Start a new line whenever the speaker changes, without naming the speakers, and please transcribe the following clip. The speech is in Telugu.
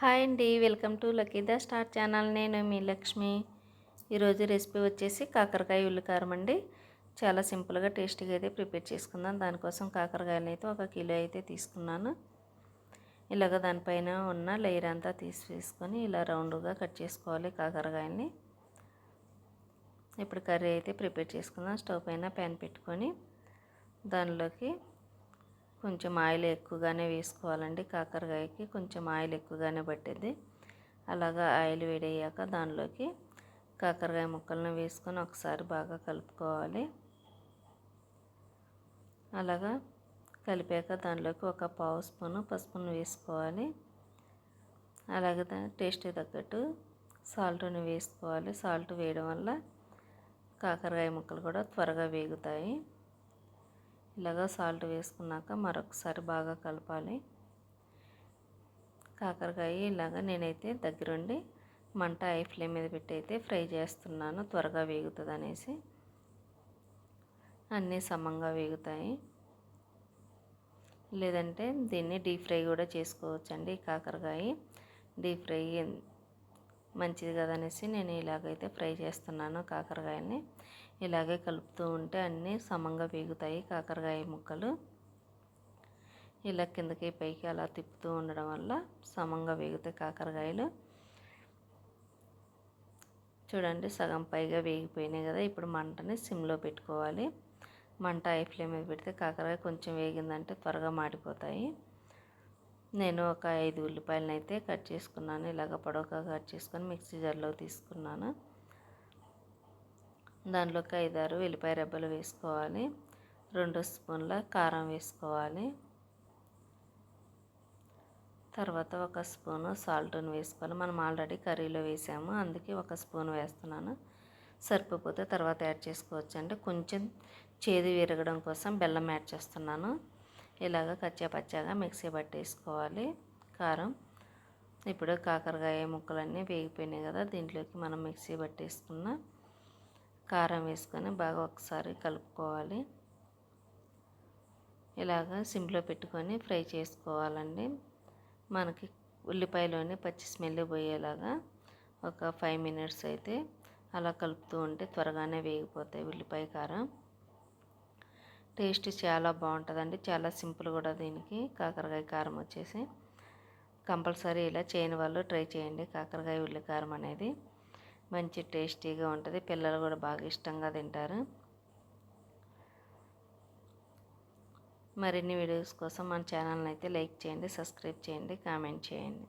హాయ్ అండి వెల్కమ్ టు లక్కీదా స్టార్ ఛానల్. నేను మీ లక్ష్మి. ఈరోజు రెసిపీ వచ్చేసి కాకరకాయ ఉల్లికారం అండి. చాలా సింపుల్గా టేస్టీగా అయితే ప్రిపేర్ చేసుకుందాం. దానికోసం కాకరకాయలు అయితే ఒక కిలో అయితే తీసుకున్నాను. ఇలాగ దానిపైన ఉన్న లేయర్ అంతా తీసి ఇలా రౌండ్గా కట్ చేసుకోవాలి కాకరకాయని ఇప్పుడు కర్రీ అయితే ప్రిపేర్ చేసుకుందాం. స్టవ్ పైన ప్యాన్ పెట్టుకొని దానిలోకి కొంచెం ఆయిల్ ఎక్కువగానే వేసుకోవాలండి. కాకరకాయకి కొంచెం ఆయిల్ ఎక్కువగానే పట్టింది అలాగా ఆయిల్ వేడయ్యాక దానిలోకి కాకరకాయ ముక్కలను వేసుకొని ఒకసారి బాగా కలుపుకోవాలి. అలాగా కలిపాక దానిలోకి ఒక పావు స్పూను పసుపును వేసుకోవాలి. అలాగే దాని టేస్ట్ తగ్గట్టు సాల్ట్ని వేసుకోవాలి. సాల్ట్ వేయడం వల్ల కాకరకాయ ముక్కలు కూడా త్వరగా వేగుతాయి. ఇలాగా సాల్ట్ వేసుకున్నాక మరొకసారి బాగా కలపాలి. కాకరకాయ ఇలాగ నేనైతే దగ్గరుండి మంట ఐ ఫ్లేమ్ మీద పెట్టి అయితే ఫ్రై చేస్తున్నాను. త్వరగా వేగుతుంది అనేసి. అన్నీ సమంగా వేగుతాయి. లేదంటే దీన్ని డీప్ ఫ్రై కూడా చేసుకోవచ్చండి కాకరకాయ. డీప్ ఫ్రై మంచిది కదనేసి నేను ఇలాగైతే ఫ్రై చేస్తున్నాను కాకరకాయని. ఇలాగే కలుపుతూ ఉంటే అన్నీ సమంగా వేగుతాయి కాకరకాయ ముక్కలు. ఇలా కిందకి పైకి అలా తిప్పుతూ ఉండడం వల్ల సమంగా వేగుతాయి కాకరకాయలు. చూడండి సగం పైగా వేగిపోయినాయి కదా ఇప్పుడు మంటని సిమ్లో పెట్టుకోవాలి. మంట ఐ ఫ్లేమ్ మీద పెడితే కాకరకాయ కొంచెం వేగిందంటే త్వరగా మాడిపోతాయి. నేను ఒక ఐదు ఉల్లిపాయలను అయితే కట్ చేసుకున్నాను. ఇలాగ పొడవుగా కట్ చేసుకొని మిక్సీ జార్లో తీసుకున్నాను. దానిలోకి ఐదారు ఉల్లిపాయ రెబ్బలు వేసుకోవాలి. రెండు స్పూన్ల కారం వేసుకోవాలి. తర్వాత ఒక స్పూను సాల్ట్ని వేసుకోవాలి మనం ఆల్రెడీ కర్రీలో వేసాము. అందుకే ఒక స్పూన్ వేస్తున్నాను. సరిపోతే తర్వాత యాడ్ చేసుకోవచ్చు అంటే కొంచెం చేదు విరగడం కోసం బెల్లం యాడ్ చేస్తున్నాను. ఇలాగ కచ్చాపచ్చాగా మిక్సీ పట్టేసుకోవాలి. కారం. ఇప్పుడు కాకరకాయ ముక్కలన్నీ వేగిపోయినాయి కదా దీంట్లోకి మనం మిక్సీ పట్టేసుకున్న కారం వేసుకొని బాగా ఒకసారి కలుపుకోవాలి. ఇలాగ సిమ్లో పెట్టుకొని ఫ్రై చేసుకోవాలండి. మనకి ఉల్లిపాయలోనే పచ్చి స్మెల్ పోయేలాగా ఒక ఫైవ్ మినిట్స్ అయితే అలా కలుపుతూ ఉంటే త్వరగానే వేగిపోతాయి ఉల్లిపాయ కారం. టేస్ట్ చాలా బాగుంటుందండి. చాలా సింపుల్ కూడా దీనికి. కాకరకాయ కారం వచ్చేసి కంపల్సరీ ఇలా చేయని వాళ్ళు ట్రై చేయండి. కాకరకాయ ఉల్లి కారం అనేది మంచి టేస్టీగా ఉంటుంది. పిల్లలు కూడా బాగా ఇష్టంగా తింటారు. మరిన్ని వీడియోస్ కోసం మన ఛానల్ని అయితే లైక్ చేయండి సబ్స్క్రైబ్ చేయండి కామెంట్ చేయండి.